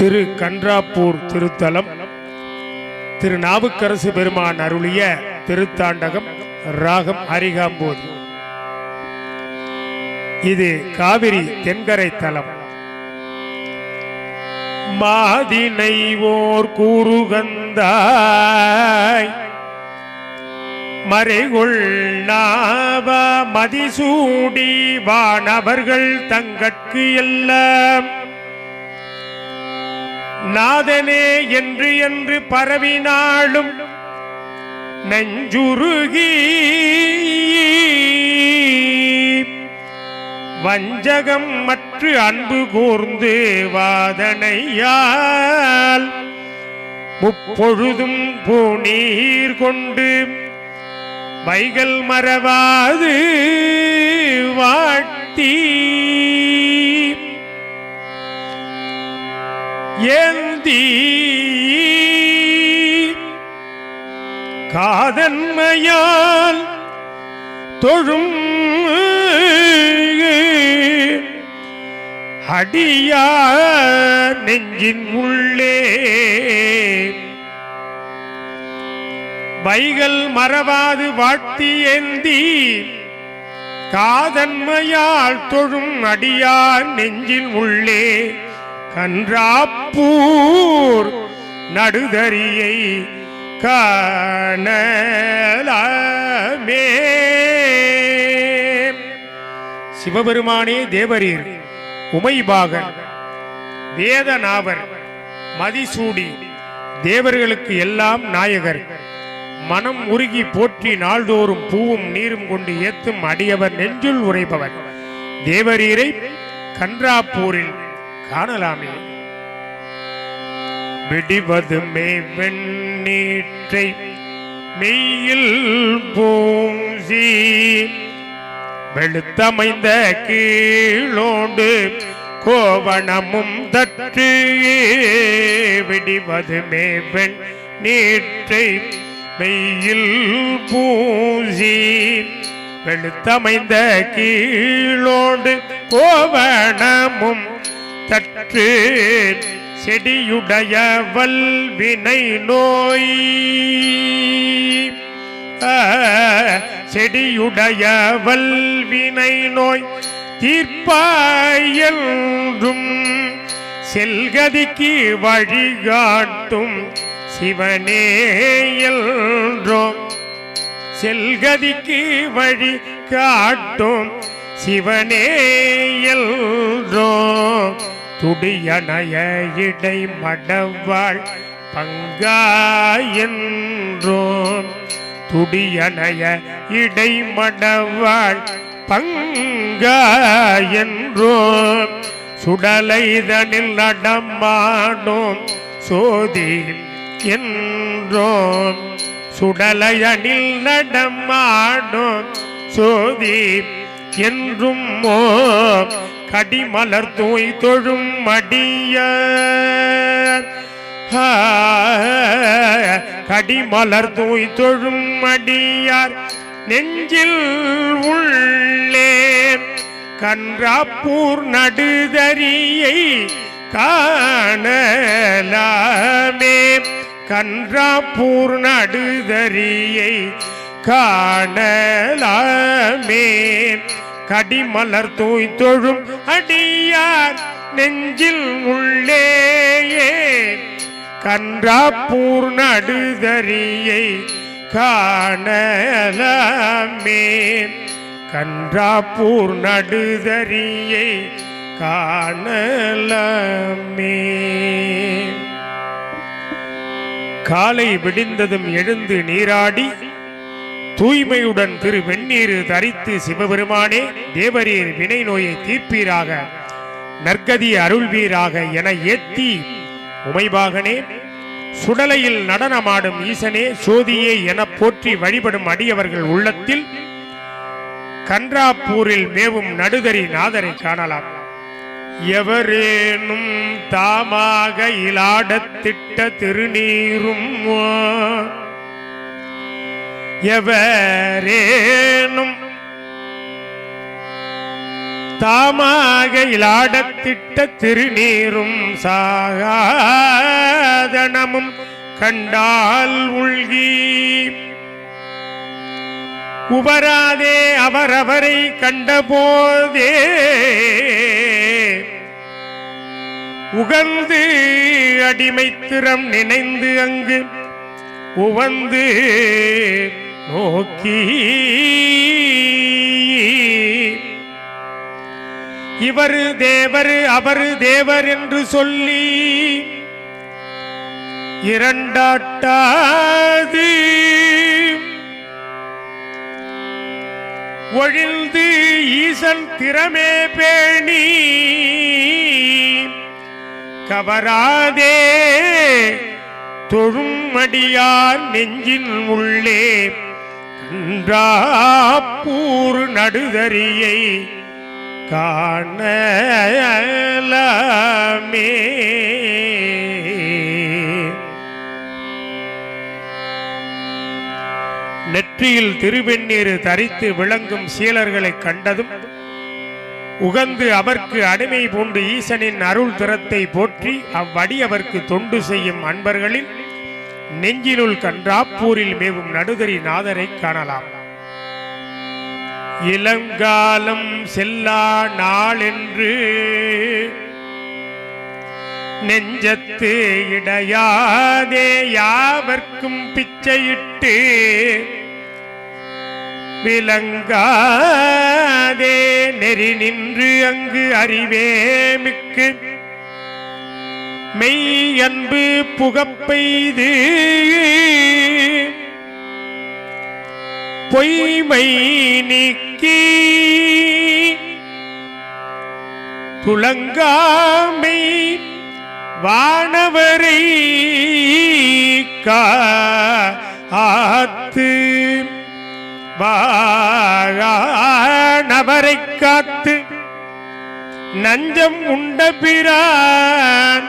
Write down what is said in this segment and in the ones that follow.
திரு கன்றாப்பூர் திருத்தலம் திரு நாவுக்கரசு பெருமான் அருளிய திருத்தாண்டகம் ராகம் அரிகாம்போது இது காவிரி தென்கரை தலம். மாதினை ஓர் கூறுகந்தாய் மறைகுள் நாவ மதிசூடி வானவர்கள் தங்கட்கு எல்லாம். நாதனே என்று என்று பரவினாலும் நெஞ்சுருகி வஞ்சகம் மற்ற அன்பு கூர்ந்து வாதனையால் முப்பொழுதும் பூநீர் கொண்டு வைகள் மறவாது வாட்டி ஏந்தி காதன்மையால் தொழும் அடியார் நெஞ்சின் உள்ளே. வைகள் மறவாது வாட்டி ஏந்தி காதன்மையால் தொழும் அடியார் நெஞ்சின் உள்ளே. கன்றாப்பூர் நடுதரியை காணலாமே. சிவபெருமானே தேவரீர் உமைபாகர் வேதநாவர் மதிசூடி தேவர்களுக்கு எல்லாம் நாயகர். மனம் உருகி போற்றி நாள்தோறும் பூவும் நீரும் கொண்டு ஏத்தும் அடியவர் நெஞ்சுள் உரைபவர் தேவரீரை கன்றாப்பூரில் காணலாமே. விடிவது மே வெண்ணீற்றை மெய்யில் பூசி வெளுத்தமைந்த கீழோடு கோவணமும் தற்று விடிவது மேவெண் நீற்றை மெய்யில் பூசி வெளுத்தமைந்த கீழோடு கோவணமும் தற்று செடியுடைய வல்வினை நோய். செடியுடைய வல்வினை நோய். தீர்ப்பாயென்றும் செல்கதிக்கு வழிகாட்டும் சிவனே என்றோம் செல்கதிக்கு வழி காட்டும் சிவனே என்றோம். துடியணைய இடை மடவாள் பங்காயின்றோம் துடியணைய இடை மடவாள் பங்காயின்றோம் சுடலைதனில் நடமானோம் சோதி என்றோம் சுடலையனில் நடமானோம் சோதி என்றும் கடிமலர் தூய் தொழும் மடிய கடிமலர் தூய் தொழும் மடியார். நெஞ்சில் உள்ளே கன்றாப்பூர் நடுதரியை காணலாமே. கன்றாப்பூர் நடுதரியை காணலாமே. கடிமலர் தூய் தொழும் அடியார் நெஞ்சில் உள்ளேயே. கன்றாப்பூர் நடுதரியை காணலாமே. கன்றாப்பூர் நடுதரியை காணலாமே. காலை விடிந்ததும் எழுந்து நீராடி தூய்மையுடன் திரு வெந்நீர் தரித்து சிவபெருமானே தேவரீர் வினை நோயை தீர்ப்பீராக. நற்கதி அருள்வீராக என ஏத்தி உமைபாகனே சுடலையில் நடனமாடும் ஈசனே சோதியே என போற்றி வழிபடும் அடியவர்கள் உள்ளத்தில் கன்றாப்பூரில் மேவும் நடுதறி நாதரை காணலாம். எவரேனும் தாமாக இலாடத்திட்ட திருநீரும் எவரேனும் தாமாக இலாடத்திட்ட திருநீரும் சாகாதனமும் கண்டால் உள்கி. உபராதே அவரவரை கண்டபோதே உகந்து அடிமைத்திறம் நினைந்து அங்கு உவந்து நோக்கி இவர் தேவர் அவர் தேவர் என்று சொல்லி இரண்டாட்டாது. ஒழிந்து ஈசன் திறமே பேணி கவராதே. தொழும் அடியார் நெஞ்சின் உள்ளே கண்டாப்பூர் நடுதறியை காணலமே. நெற்றியில் திருவெண்ணீர் தரித்து விளங்கும் சீலர்களை கண்டதும் உகந்து அவர்க்கு அடிமை பூண்டு ஈசனின் அருள் திறத்தை போற்றி அவ்வடி அவர்க்கு தொண்டு செய்யும் அன்பர்களில் நெஞ்சிலுள் கன்றாப்பூரில் மேவும் நடுதறி நாதரை காணலாம். இளங்காலம் செல்லா நாளென்று நெஞ்சத்து இடையாதே யாவர்க்கும் பிச்சையிட்டு விளங்காதே நெறி நின்று அங்கு அறிவே மிக்கு மெய் அன்பு புகப்பெய்து பொய்மை நீக்கி துளங்காமை வானவரை காத்து வானவரை காத்து நஞ்சம் உண்ட பிரான்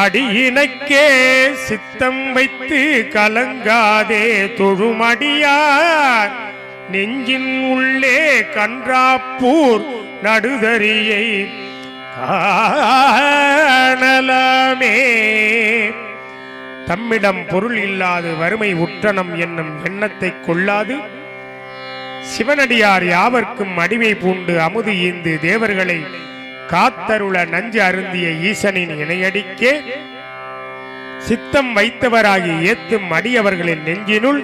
அடியினைக்கே சித்தம் வைத்து கலங்காதே தொழுமடியார். நெஞ்சின் உள்ளே கன்றாப்பூர் நடுதறியை காணலாமே. தம்மிடம் பொருள் இல்லாது வறுமை உற்றனம் என்னும் எண்ணத்தை கொள்ளாது. சிவனடியார் யாவர்க்கும் அடிமை பூண்டு அமுது ஈந்து தேவர்களை காத்தருள நஞ்சு அருந்திய ஈசனின் இணையடிக்கே சித்தம் வைத்தவராகி ஏத்தும் அடியவர்களின் நெஞ்சினுள்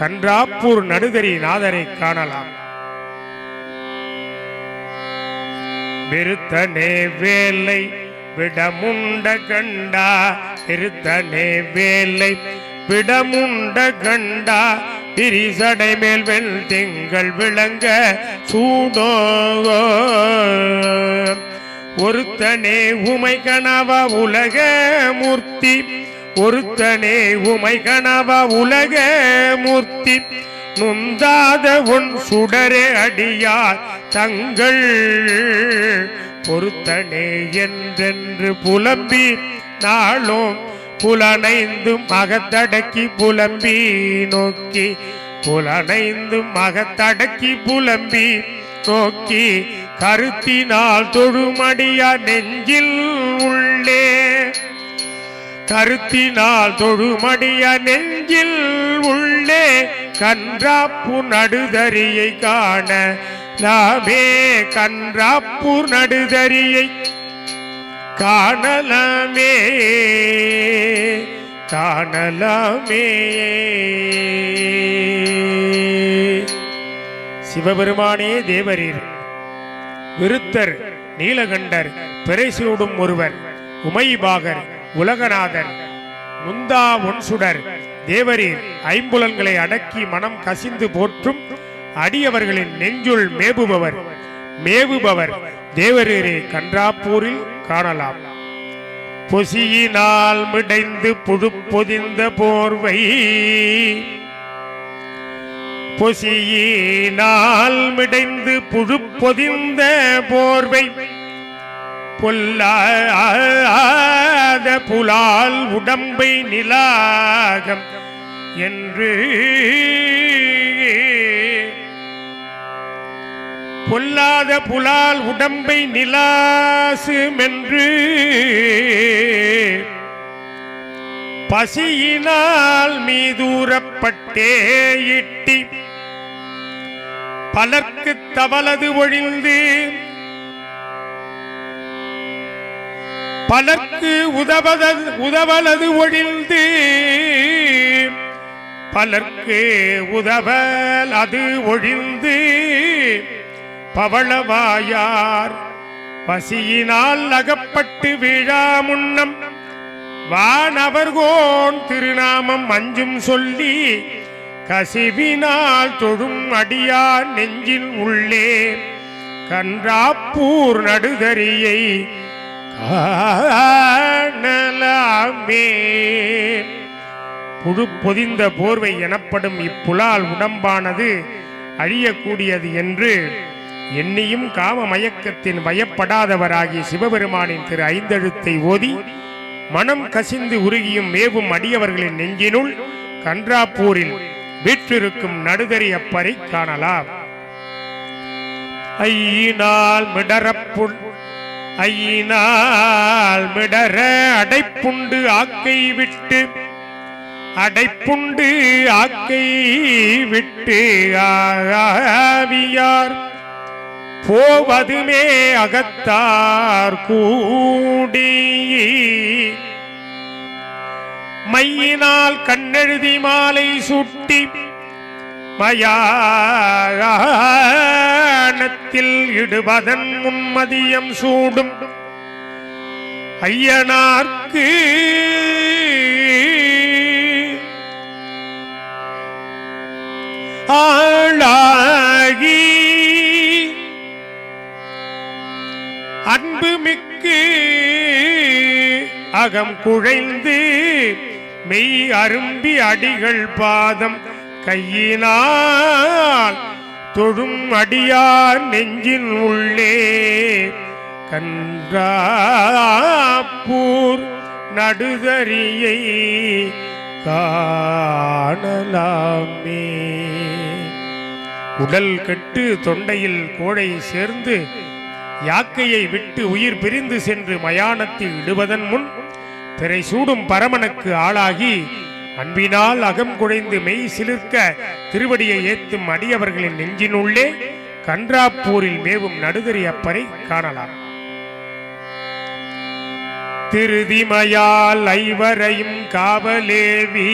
கன்றாப்பூர் நடுதறி நாதரை காணலாம். விருத்தனே வேலை விடமுண்ட கண்டா விருத்தனே வேலை விடமுண்ட கண்டா பிரிசடை மேல் வெள் திங்கள் விளங்க சூடோ ஒருத்தனே உமை கணவ உலக மூர்த்தி. ஒருத்தனே உமை கணவ உலக மூர்த்தி. நுந்தாத உன் சுடரே அடியார் தங்கள். பொருத்தனே என்றென்று புலம்பி நாளும் புலனைந்தும் மகத்தடக்கி புலம்பி நோக்கி. புலனைந்தும் மகத்தடக்கி புலம்பி நோக்கி. கருத்தினால் தொழுமடியா நெஞ்சில் உள்ளே. கருத்தினால் தொழுமடிய நெஞ்சில் உள்ளே. கன்றாப்பு நடுதறியை காண லாமே. கன்றாப்பு நடுதறியை காணலாமே காணலாமே சிவபெருமானே தேவரீர் விருத்தர் நீலகண்டர் பிறைசூடும் ஒருவர் உமைபாகர் உலகநாதர் முந்தா ஒன்சுடர் தேவரீர் ஐம்புலன்களை அடக்கி மனம் கசிந்து போற்றும் அடியவர்களின் நெஞ்சுள் மேவுபவர் மேவுபவர் தேவரீரை கன்றாப்பூரில் காணலாம். பொசியினால் மிடைந்து புழுப்பொதிந்த போர்வை பொசியினால் மிடைந்து புழுப்பொதிந்த போர்வை பொல்லாத புலால் உடம்பை நிலாகம் என்று பொல்லாத புலால் உடம்பை நிலாசுமென்று பசியினால் மீதூரப்பட்டே இட்டி பலர்க்கு தவளது ஒழிந்து பலர்க்கு உதவத உதவலது ஒழிந்து பலர்க்கு உதவல் அது ஒழிந்து பவளவாயார் பசியினால் அகப்பட்டு விழா முன்னம் வானவர்கோன் திருநாமம் அஞ்சும் சொல்லி கசிவினால் தொழும் அடியார் நெஞ்சில் உள்ளே. கன்றாப்பூர் நடுதறியை காணலாமே. புழு பொதிந்த போர்வை எனப்படும் இப்புலால் உடம்பானது அழியக்கூடியது என்று எண்ணியும் காம மயக்கத்தின் பயப்படாதவராகி சிவபெருமானின் திரு ஐந்தெழுத்தை ஓதி மனம் கசிந்து உருகியும் மேவும் அடியவர்களின் நெஞ்சினுள் கன்றாப்பூரில் வீற்றிருக்கும் நடுகரிய அப்பரை காணலாம். ஐயினால் மிடரப்புண் ஐயினால் மிடர அடைப்புண்டு ஆக்கை விட்டு அடைப்புண்டு ஆக்கை விட்டு ஆவியார் போவதுமே அகத்தார் கூடி. மையினால் கண்ணெழுதி மாலை சுட்டி மயானத்தில் இடுவதன் முன்மதியம் சூடும் ஐயனார்க்கு ஆளாகி அன்பு மிக்கு அகம் குழைந்து மெய் அரும்பி அடிகள் பாதம் கையினால் தொழும் அடியார் நெஞ்சின் உள்ளே கன்றாப்பூர் நடுதறியை காணலாமே. உடல் கெட்டு தொண்டையில் கோழை சேர்ந்து யாக்கையை விட்டு உயிர் பிரிந்து சென்று மயானத்தில் இடுவதன் முன் திரை சூடும் பரமனுக்கு ஆளாகி அன்பினால் அகம் குழைந்து மெய் சிலிர்க்க திருவடியை ஏத்தும் அடியவர்களின் நெஞ்சினுள்ளே கன்றாப்பூரில் மேவும் நடுதறி அப்பரை காணலாம். திருதிமையால் ஐவரையும் காவலேவி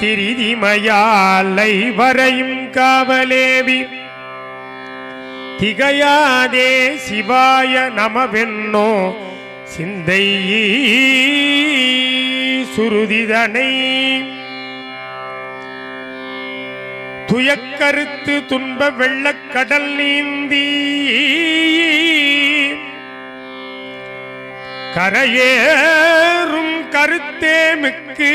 திரிதிமையால் ஐவரையும் காவலேவி திகையாதே சிவாய நமவென்னோ சிந்தை சுருதிதனை துயக்கருத்து துன்ப வெள்ளக்கடல் நீந்தி கரையேறும் கருத்தே மிக்கு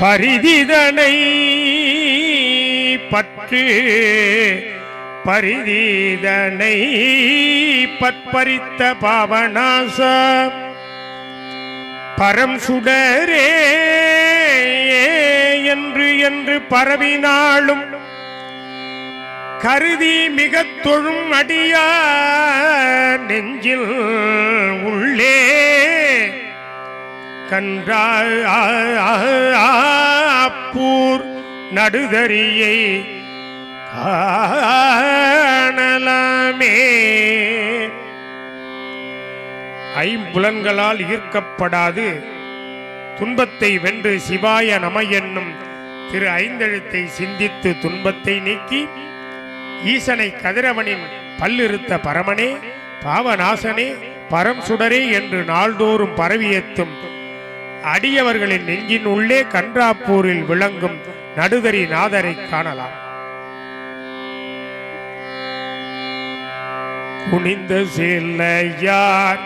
பரிதிதனை பற்று பரிதீதனை பற்பரித்த பாவனாச பரம் சுடரே என்று என்று பரவினாலும் கருதி மிக தொழும் அடியா நெஞ்சில் உள்ளே கன்றாப்பூர் நடுதறியை காணலாமே. ஐம்புலன்களால் ஈர்க்கப்படாது. துன்பத்தை வென்று சிவாய நம என்னும் திரு ஐந்தெழுத்தை சிந்தித்து துன்பத்தை நீக்கி ஈசனை கதிரவனின் பல்லிருத்த பரமனே பாவநாசனே பரம் சுடரே என்று நாள்தோறும் பரவியத்தும் அடியவர்களின் நெஞ்சின் உள்ளே கன்றாப்பூரில் விளங்கும் நடுதறி நாதரை காணலாம். குனிந்த செல்லையார்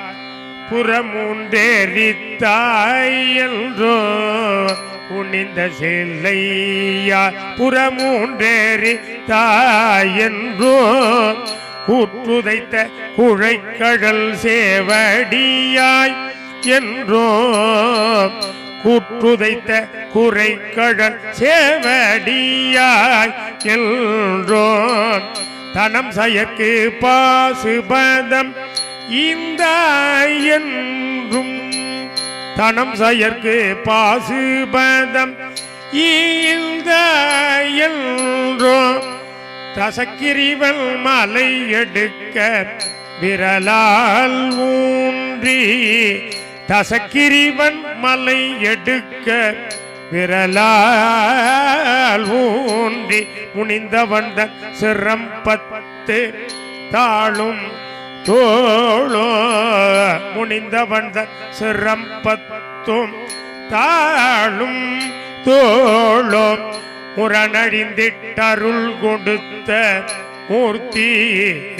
புறமூன்றேரித்தாய் என்றோ? குனிந்த செல்லையார் புறமூன்றேரித்தாய் என்றோ? கூற்றுதைத்த குழைக்கடல் சேவடியாய் என்றோ? கூற்றுதைத்த குறைக்கடல் சேவடியாய் என்றோன் தனம் சயக்கு பாசுபதம் இந்த என்றும் தனம் சயற்கு பாசுபதம் இந்த என்றோ தசக்கிரிவல் மலை எடுக்க விரலால் ஊன்றி. தசக்கிரிவன் மலை எடுக்க விரலால் ஊன்றி முனிந்த வந்த சிரம் பத்து தாளும் தோளோ முனிந்த வந்த சிரம் பத்தும் தாளும் தோளோ முரணழிந்திட்டருள் கொடுத்த மூர்த்தி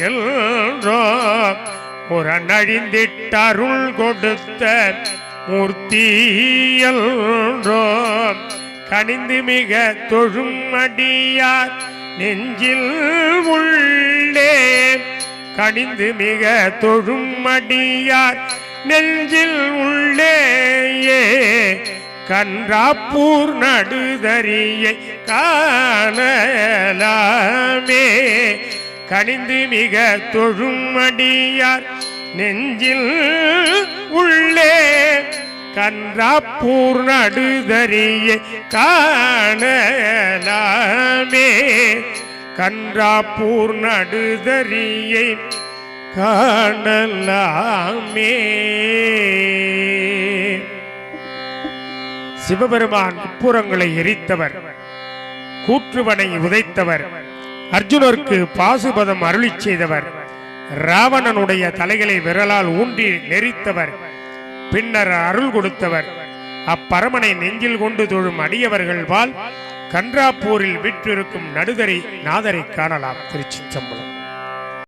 எல்றோ முரணழிந்திட்டருள் கொடுத்த மூர்த்தி கனிந்து மிக தொழுமடியார் நெஞ்சில் உள்ளே. கனிந்து மிக தொழுமடியார் நெஞ்சில் உள்ளேயே. கன்றாப்பூர் நடுதறியை காணலாமே. கனிந்து மிக தொழுமடியார் நெஞ்சில் உள்ளே கன்றாப்பூர் நடுதறியை காணலாமே. கன்றாப்பூர் நடுதறியை காணலாமே. சிவபெருமான் உட்புறங்களை எரித்தவர் கூற்றுவனை உதைத்தவர் அர்ஜுனருக்கு பாசுபதம் அருளிச் செய்தவர். ராவணனுடைய தலைகளை விரலால் ஊன்றி நெரித்தவர். பின்னர் அருள் கொடுத்தவர். அப்பரமனை நெஞ்சில் கொண்டு தொழும் அடியவர்கள் வாழ் கன்றாப்பூரில் விற்றிருக்கும் நடுதரை நாதரை காணலாம். திருச்சி சம்பளம்